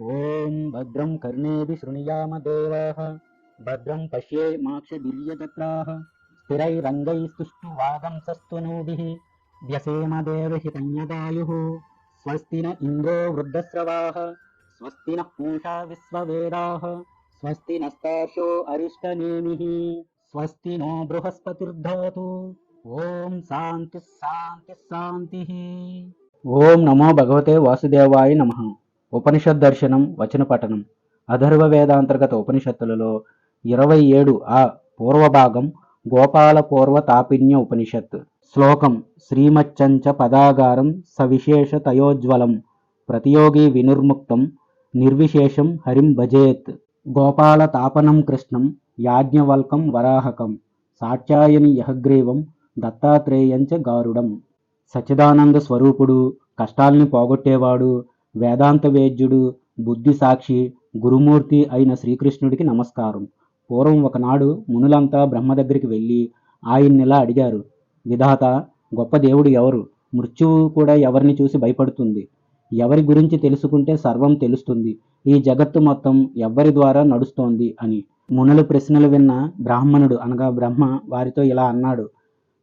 ॐ भद्रं कर्णेभिः शृणुयाम देवाः भद्रं पश्ये माक्षदिर्यजत्राः स्थिरैरङ्गैस्तुष्टुवादंसस्तु नूभिः व्यसेमदेवहितञ्यदायुः स्वस्ति न इन्द्रो वृद्धस्रवाः स्वस्ति नः पूषा विश्ववेदाः स्वस्ति नस्तार्षो अरिष्टनेमिः स्वस्ति नो बृहस्पतिर्धातु ॐ शान्तिः शान्तिः शान्तिः ॐ नमो भगवते वासुदेवाय नमः ఉపనిషత్ దర్శనం వచన పఠనం. అధర్వ వేదాంతర్గత ఉపనిషత్తులలో ఇరవై ఏడు ఆ పూర్వభాగం గోపాల పూర్వ తాపిన్య ఉపనిషత్. శ్లోకం శ్రీమచ్చంచ పదాగారం సవిశేష తయోజ్వలం ప్రతియోగి వినుర్ముక్తం నిర్విశేషం హరిం భజేత్. గోపాల తాపనం కృష్ణం యాజ్ఞవల్కం వరాహకం సాక్షాయని యహగ్రీవం దత్తాత్రేయంచ గారుడం. సచ్చిదానంద స్వరూపుడు కష్టాల్ని పోగొట్టేవాడు వేదాంత వేద్యుడు బుద్ధి సాక్షి గురుమూర్తి అయిన శ్రీకృష్ణుడికి నమస్కారం. పూర్వం ఒకనాడు మునులంతా బ్రహ్మ దగ్గరికి వెళ్ళి ఆయన్నిలా అడిగారు విధాత గొప్ప దేవుడు ఎవరు? మృత్యువు కూడా ఎవరిని చూసి భయపడుతుంది. ఎవరి గురించి తెలుసుకుంటే సర్వం తెలుస్తుంది. ఈ జగత్తు మొత్తం ఎవ్వరి ద్వారా నడుస్తోంది అని. మునుల ప్రశ్నలు విన్న బ్రాహ్మణుడు అనగా బ్రహ్మ వారితో ఇలా అన్నాడు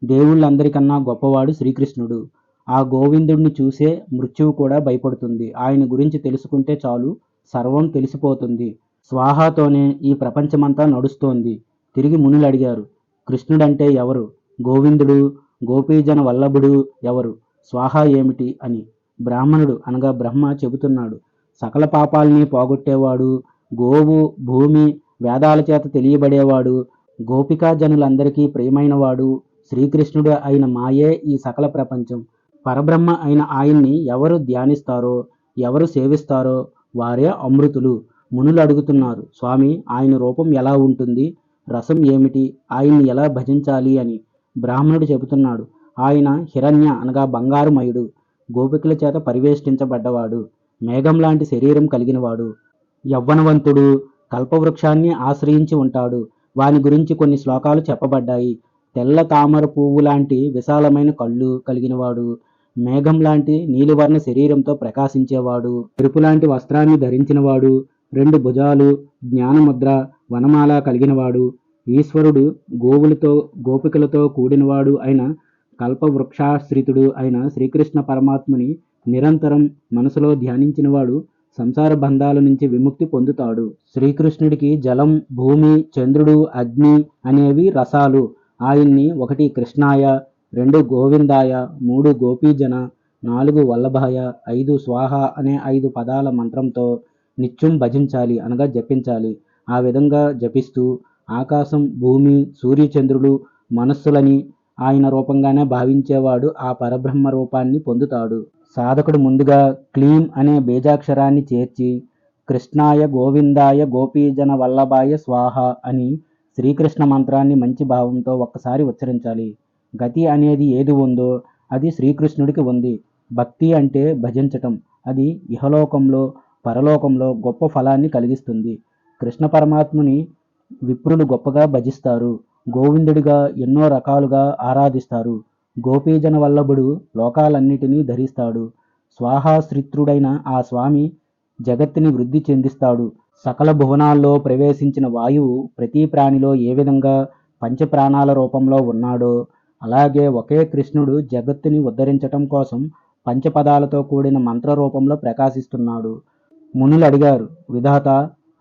దేవుళ్ళందరికన్నా గొప్పవాడు శ్రీకృష్ణుడు. ఆ గోవిందుడిని చూసే మృత్యువు కూడా భయపడుతుంది. ఆయన గురించి తెలుసుకుంటే చాలు సర్వం తెలిసిపోతుంది. స్వాహాతోనే ఈ ప్రపంచమంతా నడుస్తోంది. తిరిగి మునులు అడిగారు కృష్ణుడంటే ఎవరు? గోవిందుడు గోపీజన వల్లభుడు ఎవరు? స్వాహా ఏమిటి అని. బ్రాహ్మణుడు అనగా బ్రహ్మ చెబుతున్నాడు. సకల పాపాల్ని పోగొట్టేవాడు గోవు భూమి వేదాల చేత తెలియబడేవాడు గోపికా జనులందరికీ ప్రియమైనవాడు శ్రీకృష్ణుడు అయిన మాయే ఈ సకల ప్రపంచం. పరబ్రహ్మ అయిన ఆయన్ని ఎవరు ధ్యానిస్తారో ఎవరు సేవిస్తారో వారే అమృతులు. మునులు అడుగుతున్నారు స్వామి ఆయన రూపం ఎలా ఉంటుంది? రసం ఏమిటి? ఆయన్ని ఎలా భజించాలి? అని బ్రాహ్మణుడు చెబుతున్నాడు. ఆయన హిరణ్య అనగా బంగారుమయుడు. గోపికల చేత పరివేష్టించబడ్డవాడు. మేఘం లాంటి శరీరం కలిగినవాడు. యవ్వనవంతుడు. కల్పవృక్షాన్ని ఆశ్రయించి ఉంటాడు. వాని గురించి కొన్ని శ్లోకాలు చెప్పబడ్డాయి. తెల్ల తామర పువ్వు లాంటి విశాలమైన కళ్ళు కలిగినవాడు. మేఘం లాంటి నీలివర్ణ శరీరంతో ప్రకాశించేవాడు ఎరుపు లాంటి వస్త్రాన్ని ధరించినవాడు రెండు భుజాలు జ్ఞానముద్ర వనమాల కలిగినవాడు ఈశ్వరుడు గోవులతో గోపికలతో కూడినవాడు అయిన కల్పవృక్షాశ్రితుడు అయిన శ్రీకృష్ణ పరమాత్ముని నిరంతరం మనసులో ధ్యానించినవాడు సంసార బంధాల నుంచి విముక్తి పొందుతాడు. శ్రీకృష్ణుడికి జలం భూమి చంద్రుడు అగ్ని అనేవి రసాలు. ఆయన్ని ఒకటి కృష్ణాయ రెండు గోవిందాయ మూడు గోపీజన నాలుగు వల్లభాయ ఐదు స్వాహ అనే ఐదు పదాల మంత్రంతో నిత్యం భజించాలి అనగా జపించాలి. ఆ విధంగా జపిస్తూ ఆకాశం భూమి సూర్యచంద్రులు మనస్సులని ఆయన రూపంగానే భావించేవాడు ఆ పరబ్రహ్మ రూపాన్ని పొందుతాడు. సాధకుడు ముందుగా క్లీం అనే బీజాక్షరాన్ని చేర్చి కృష్ణాయ గోవిందాయ గోపీజన వల్లభాయ స్వాహ అని శ్రీకృష్ణ మంత్రాన్ని మంచి భావంతో ఒక్కసారి ఉచ్చరించాలి. గతి అనేది ఏది ఉందో అది శ్రీకృష్ణుడికి ఉంది. భక్తి అంటే భజించటం. అది ఇహలోకంలో పరలోకంలో గొప్ప ఫలాన్ని కలిగిస్తుంది. కృష్ణ పరమాత్ముని విప్రులు గొప్పగా భజిస్తారు. గోవిందుడిగా ఎన్నో రకాలుగా ఆరాధిస్తారు. గోపీజన వల్లభుడు లోకాలన్నిటినీ ధరిస్తాడు. స్వాహాశ్రిత్రుడైన ఆ స్వామి జగత్తుని వృద్ధి చెందిస్తాడు. సకల భువనాల్లో ప్రవేశించిన వాయువు ప్రతి ప్రాణిలో ఏ విధంగా పంచప్రాణాల రూపంలో ఉన్నాడో అలాగే ఒకే కృష్ణుడు జగత్తుని ఉద్ధరించటం కోసం పంచపదాలతో కూడిన మంత్ర రూపంలో ప్రకాశిస్తున్నాడు. మునులు అడిగారు విధాత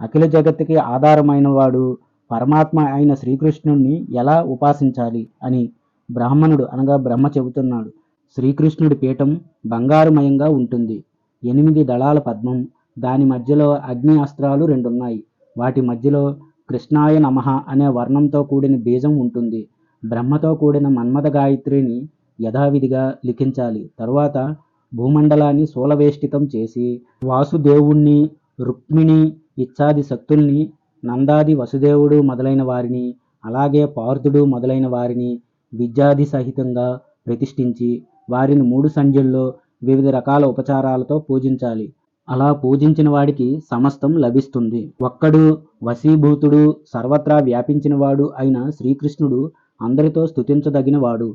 అఖిల జగత్తుకి ఆధారమైన వాడు పరమాత్మ అయిన శ్రీకృష్ణుణ్ణి ఎలా ఉపాసించాలి? అని బ్రాహ్మణుడు అనగా బ్రహ్మ చెబుతున్నాడు. శ్రీకృష్ణుడి పీఠం బంగారుమయంగా ఉంటుంది. ఎనిమిది దళాల పద్మం దాని మధ్యలో అగ్ని అస్త్రాలు రెండున్నాయి. వాటి మధ్యలో కృష్ణాయ నమః అనే వర్ణంతో కూడిన బీజం ఉంటుంది. బ్రహ్మతో కూడిన మన్మథ గాయత్రిని యథావిధిగా లిఖించాలి. తరువాత భూమండలాన్ని శూలవేష్టితం చేసి వాసుదేవుణ్ణి రుక్మిణి ఇత్యాది శక్తుల్ని నందాది వసుదేవుడు మొదలైన వారిని అలాగే పార్థుడు మొదలైన వారిని విద్యాది సహితంగా ప్రతిష్ఠించి వారిని మూడు సంధ్యల్లో వివిధ రకాల ఉపచారాలతో పూజించాలి. అలా పూజించిన వాడికి సమస్తం లభిస్తుంది. ఒక్కడు వశీభూతుడు సర్వత్రా వ్యాపించినవాడు అయిన శ్రీకృష్ణుడు అందరితో స్తుతించదగినవాడు.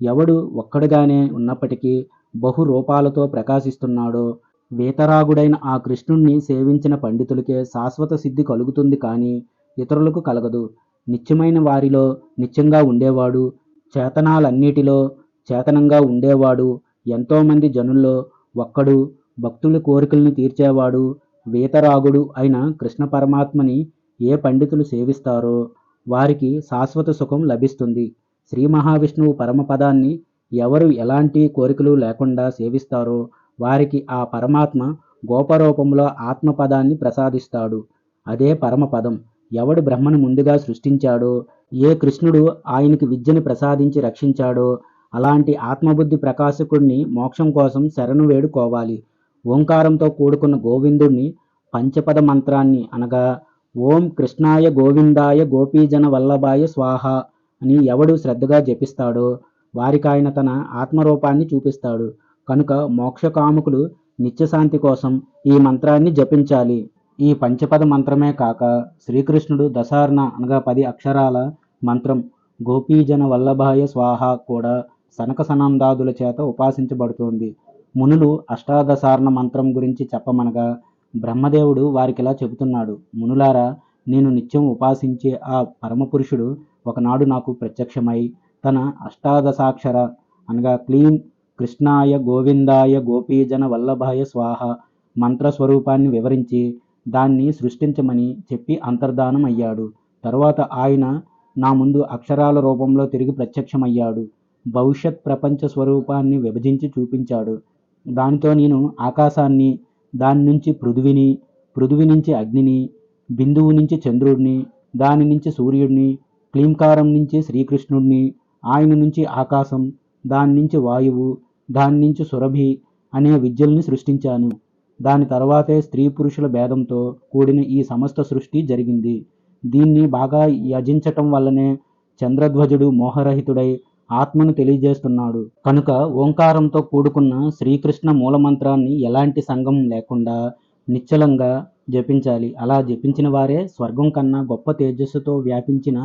ఎవడు ఒక్కడుగానే ఉన్నప్పటికీ బహు రూపాలతో ప్రకాశిస్తున్నాడో వీతరాగుడైన ఆ కృష్ణుణ్ణి సేవించిన పండితులకే శాశ్వత సిద్ధి కలుగుతుంది కానీ ఇతరులకు కలగదు. నిత్యమైన వారిలో నిత్యంగా ఉండేవాడు చేతనాలన్నిటిలో చేతనంగా ఉండేవాడు ఎంతోమంది జనుల్లో ఒక్కడు భక్తుల కోరికలను తీర్చేవాడు వీతరాగుడు అయిన కృష్ణ పరమాత్మని ఏ పండితులు సేవిస్తారో వారికి శాశ్వత సుఖం లభిస్తుంది. శ్రీ మహావిష్ణువు పరమపదాన్ని ఎవరు ఎలాంటి కోరికలు లేకుండా సేవిస్తారో వారికి ఆ పరమాత్మ గోపరూపంలో ఆత్మపదాన్ని ప్రసాదిస్తాడు. అదే పరమపదం. ఎవడు బ్రహ్మను ముందుగా సృష్టించాడో ఏ కృష్ణుడు ఆయనకి విద్యను ప్రసాదించి రక్షించాడో అలాంటి ఆత్మబుద్ధి ప్రకాశకుడిని మోక్షం కోసం శరణు వేడుకోవాలి. ఓంకారంతో కూడుకున్న గోవిందుణ్ణి పంచపద మంత్రాన్ని అనగా ఓం కృష్ణాయ గోవిందాయ గోపీజన వల్లభాయ స్వాహ అని ఎవడు శ్రద్ధగా జపిస్తాడో వారికాయన తన ఆత్మరూపాన్ని చూపిస్తాడు. కనుక మోక్షకాముకులు నిత్యశాంతి కోసం ఈ మంత్రాన్ని జపించాలి. ఈ పంచపద మంత్రమే కాక శ్రీకృష్ణుడు దశార్ణ అనగా పది అక్షరాల మంత్రం గోపీజన వల్లభాయ స్వాహ కూడా సనక సనందాదుల చేత ఉపాసించబడుతోంది. మునులు అష్టాదశార్ణ మంత్రం గురించి చెప్పమనగా బ్రహ్మదేవుడు వారికిలా చెబుతున్నాడు మునులారా నేను నిత్యం ఉపాసించే ఆ పరమపురుషుడు ఒకనాడు నాకు ప్రత్యక్షమై తన అష్టాదశాక్షర అనగా క్లీం కృష్ణాయ గోవిందాయ గోపీజన వల్లభాయ స్వాహ మంత్రస్వరూపాన్ని వివరించి దాన్ని సృష్టించమని చెప్పి అంతర్ధానం అయ్యాడు తరువాత ఆయన నా ముందు అక్షరాల రూపంలో తిరిగి ప్రత్యక్షమయ్యాడు. భవిష్యత్ ప్రపంచ స్వరూపాన్ని విభజించి చూపించాడు. దానితో నేను ఆకాశాన్ని దాని నుంచి పృథువిని పృథువి నుంచి అగ్నిని బిందువు నుంచి చంద్రుడిని దాని నుంచి సూర్యుడిని క్లీంకారం నుంచి శ్రీకృష్ణుడిని ఆయన నుంచి ఆకాశం దాని నుంచి వాయువు దాని నుంచి సురభి అనే విద్యల్ని సృష్టించాను. దాని తర్వాతే స్త్రీ పురుషుల భేదంతో కూడిన ఈ సమస్త సృష్టి జరిగింది. దీన్ని బాగా యజించటం వల్లనే చంద్రధ్వజుడు మోహరహితుడై ఆత్మను తెలియజేస్తున్నాడు. కనుక ఓంకారంతో కూడుకున్న శ్రీకృష్ణ మూలమంత్రాన్ని ఎలాంటి సంఘం లేకుండా నిశ్చలంగా జపించాలి. అలా జపించిన వారే స్వర్గం కన్నా గొప్ప తేజస్సుతో వ్యాపించిన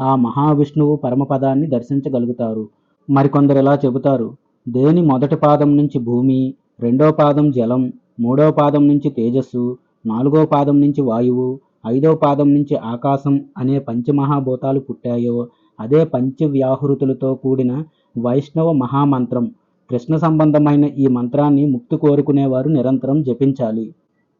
ఆ మహావిష్ణువు పరమపదాన్ని దర్శించగలుగుతారు. మరికొందరు ఇలా చెబుతారు? దేని మొదటి పాదం నుంచి భూమి రెండో పాదం జలం మూడో పాదం నుంచి తేజస్సు నాలుగో పాదం నుంచి వాయువు ఐదో పాదం నుంచి ఆకాశం అనే పంచమహాభూతాలు పుట్టాయో అదే పంచవ్యాహృతులతో కూడిన వైష్ణవ మహామంత్రం. కృష్ణ సంబంధమైన ఈ మంత్రాన్ని ముక్తి కోరుకునేవారు నిరంతరం జపించాలి.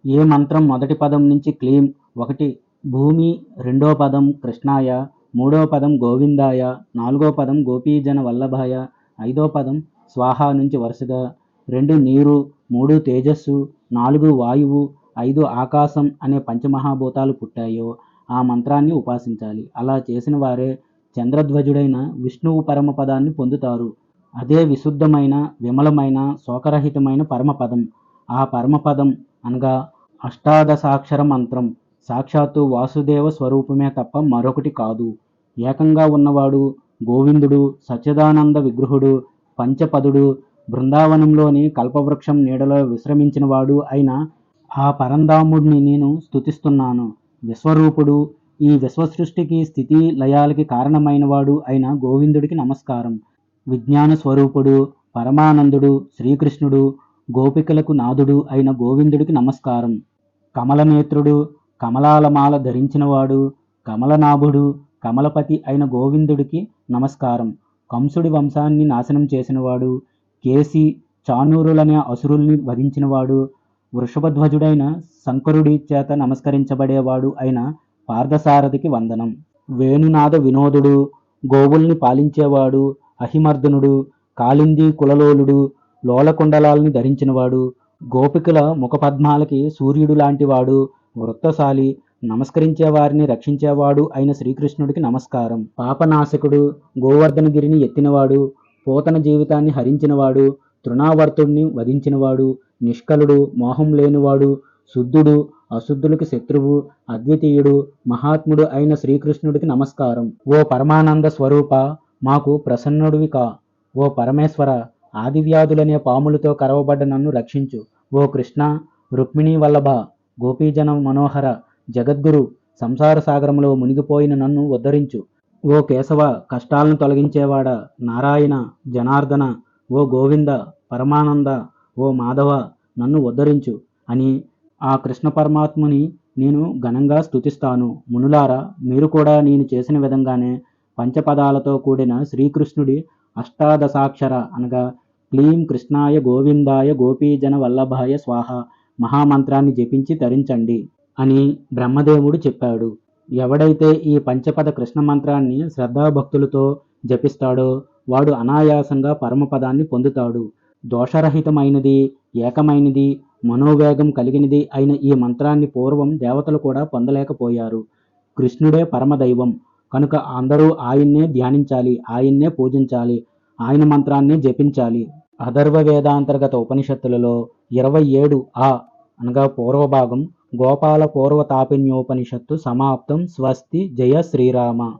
ఏ మంత్రం మొదటి పదం నుంచి క్లీం ఒకటి భూమి రెండో పదం కృష్ణాయ మూడో పదం గోవిందాయ నాలుగో పదం గోపీజన వల్లభాయ ఐదో పదం స్వాహ నుంచి వరుసగా రెండు నీరు మూడు తేజస్సు నాలుగు వాయువు ఐదు ఆకాశం అనే పంచమహాభూతాలు పుట్టాయో ఆ మంత్రాన్ని ఉపాసించాలి. అలా చేసిన వారే చంద్రధ్వజుడైన విష్ణువు పరమపదాన్ని పొందుతారు. అదే విశుద్ధమైన విమలమైన శోకరహితమైన పరమపదం ఆ పరమపదం అనగా అష్టాదశాక్షర మంత్రం. సాక్షాత్తు వాసుదేవ స్వరూపమే తప్ప మరొకటి కాదు. ఏకంగా ఉన్నవాడు గోవిందుడు సచ్చిదానంద విగ్రహుడు పంచపదుడు బృందావనంలోని కల్పవృక్షం నీడలో విశ్రమించినవాడు అయిన ఆ పరంధాముడిని నేను స్తుతిస్తున్నాను. విశ్వరూపుడు ఈ విశ్వసృష్టికి స్థితి లయాలకి కారణమైనవాడు అయిన గోవిందుడికి నమస్కారం. విజ్ఞాన స్వరూపుడు పరమానందుడు శ్రీకృష్ణుడు గోపికలకు నాథుడు అయిన గోవిందుడికి నమస్కారం. కమలనేత్రుడు కమలాలమాల ధరించినవాడు కమలనాభుడు కమలపతి అయిన గోవిందుడికి నమస్కారం. కంసుడి వంశాన్ని నాశనం చేసినవాడు కేసి చానూరులనే అసురుల్ని వధించినవాడు వృషభధ్వజుడైన శంకరుడి చేత నమస్కరించబడేవాడు అయిన పార్థసారథికి వందనం. వేణునాద వినోదుడు గోవుల్ని పాలించేవాడు అహిమర్దనుడు కాళింది కులలోలుడు లోలకుండలాల్ని ధరించినవాడు గోపికల ముఖపద్మాలకి సూర్యుడు లాంటివాడు వృత్తశాలి నమస్కరించే వారిని రక్షించేవాడు అయిన శ్రీకృష్ణుడికి నమస్కారం. పాపనాశకుడు గోవర్ధనగిరిని ఎత్తినవాడు పోతన జీవితాన్ని హరించినవాడు తృణావర్తుడిని వధించినవాడు నిష్కలుడు మోహం లేనివాడు శుద్ధుడు అశుద్ధులకు శత్రువు అద్వితీయుడు మహాత్ముడు అయిన శ్రీకృష్ణుడికి నమస్కారం. ఓ పరమానంద స్వరూప మాకు ప్రసన్నుడివి కా. ఓ పరమేశ్వర ఆదివ్యాధులనే పాములతో కరవబడ్డ నన్ను రక్షించు. ఓ కృష్ణ రుక్మిణీ వల్లభ గోపీజన మనోహర జగద్గురు సంసార సాగరంలో మునిగిపోయిన నన్ను ఉద్ధరించు. ఓ కేశవ కష్టాలను తొలగించేవాడ నారాయణ జనార్దన ఓ గోవింద పరమానంద ఓ మాధవ నన్ను ఉద్ధరించు అని ఆ కృష్ణ పరమాత్మని నేను ఘనంగా స్తుతిస్తాను. మునులారా మీరు కూడా నేను చేసిన విధంగానే పంచపదాలతో కూడిన శ్రీకృష్ణుడి అష్టాదశాక్షర అనగా క్లీం కృష్ణాయ గోవిందాయ గోపీజన వల్లభాయ స్వాహ మహామంత్రాన్ని జపించి తరించండి అని బ్రహ్మదేవుడు చెప్పాడు. ఎవడైతే ఈ పంచపద కృష్ణ మంత్రాన్ని శ్రద్ధాభక్తులతో జపిస్తాడో వాడు అనాయాసంగా పరమపదాన్ని పొందుతాడు. దోషరహితమైనది ఏకమైనది మనోవేగం కలిగినది అయిన ఈ మంత్రాన్ని పూర్వం దేవతలు కూడా పొందలేకపోయారు. కృష్ణుడే పరమదైవం. కనుక అందరూ ఆయన్నే ధ్యానించాలి ఆయన్నే పూజించాలి ఆయన మంత్రాన్ని జపించాలి. అథర్వ వేదాంతర్గత ఉపనిషత్తులలో ఇరవై ఏడు ఆ అనగా పూర్వభాగం గోపాల పూర్వ తాపిన్యోపనిషత్తు సమాప్తం స్వస్తి జయ శ్రీరామ.